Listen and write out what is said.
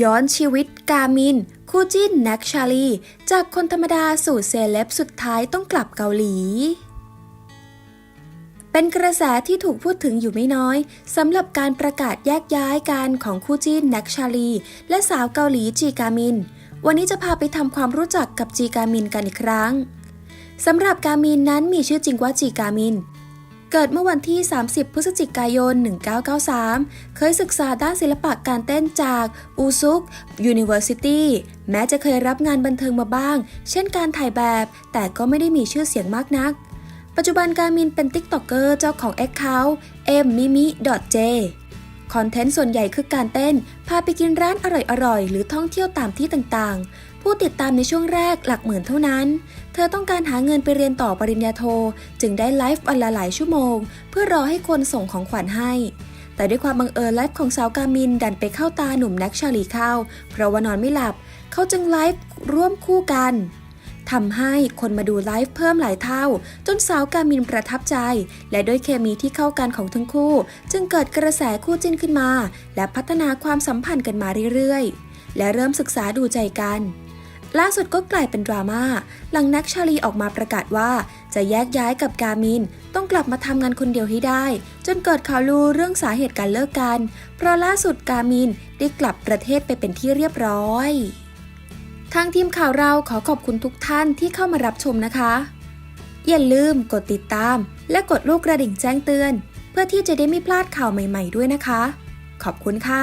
ย้อนชีวิตกามิน คู่จิ้นแน็กชาลี จากคนธรรมดาสู่เซเลบสุดท้ายต้องกลับเกาหลี เป็นกระแสที่ถูกพูดถึงอยู่ไม่น้อยสำหรับการประกาศแยกย้ายกันของคู่จิ้นแน็กชาลี และสาวเกาหลีจีกามิน วันนี้จะพาไปทำความรู้จักกับจีกามินกันอีกครั้งสำหรับกามินนั้นมีชื่อจริงว่าจีกามิน เกิดเมื่อวันที่ 30 พฤศจิกายน 1993 เคยศึกษาด้านศิลปะการเต้นจากอูซุก University แม้จะเคยรับงานบันเทิงมาบ้าง เช่นการถ่ายแบบ แต่ก็ไม่ได้มีชื่อเสียงมากนัก ปัจจุบันการมินเป็นติ๊กต็อกเกอร์เจ้าของแอคเคาท์ m m i m i j คอนเทนต์ส่วนใหญ่คือการเต้น พาไปกินร้านอร่อยๆ หรือท่องเที่ยวตามที่ต่างๆ ผู้ติดตามในช่วงแรกหลักหมื่นเท่านั้น เธอต้องการหาเงินไปเรียนต่อปริญญาโท จึงได้ไลฟ์วันละหลายชั่วโมง เพื่อรอให้คนส่งของขวัญให้ แต่ด้วยความบังเอิญไลฟ์ของสาวกามินดันไปเข้าตาหนุ่มแน็กชาลีเข้า เพราะว่านอนไม่หลับ เขาจึงไลฟ์ร่วมคู่กัน ทำให้คนมาดูไลฟ์เพิ่มหลายเท่า จนสาวกามินประทับใจ และด้วยเคมีที่เข้ากันของทั้งคู่ จึงเกิดกระแสคู่จิ้นขึ้นมา และพัฒนาความสัมพันธ์กันมาเรื่อยๆ และเริ่มศึกษาดูใจกันล่าสุดก็กลายเป็นดราม่าหลังนักชาลีออกมาประกาศว่า จะแยกย้ายกับกามิน ต้องกลับมาทำงานคนเดียวให้ได้ จนเกิดข่าวลือเรื่องสาเหตุการเลิกกัน เพราะล่าสุดกามินได้กลับประเทศไปเป็นที่เรียบร้อย ทางทีมข่าวเราขอขอบคุณทุกท่านที่เข้ามารับชมนะคะ อย่าลืมกดติดตาม และกดลูกกระดิ่งแจ้งเตือน เพื่อที่จะได้ไม่พลาดข่าวใหม่ ๆ ด้วยนะคะ ขอบคุณค่ะ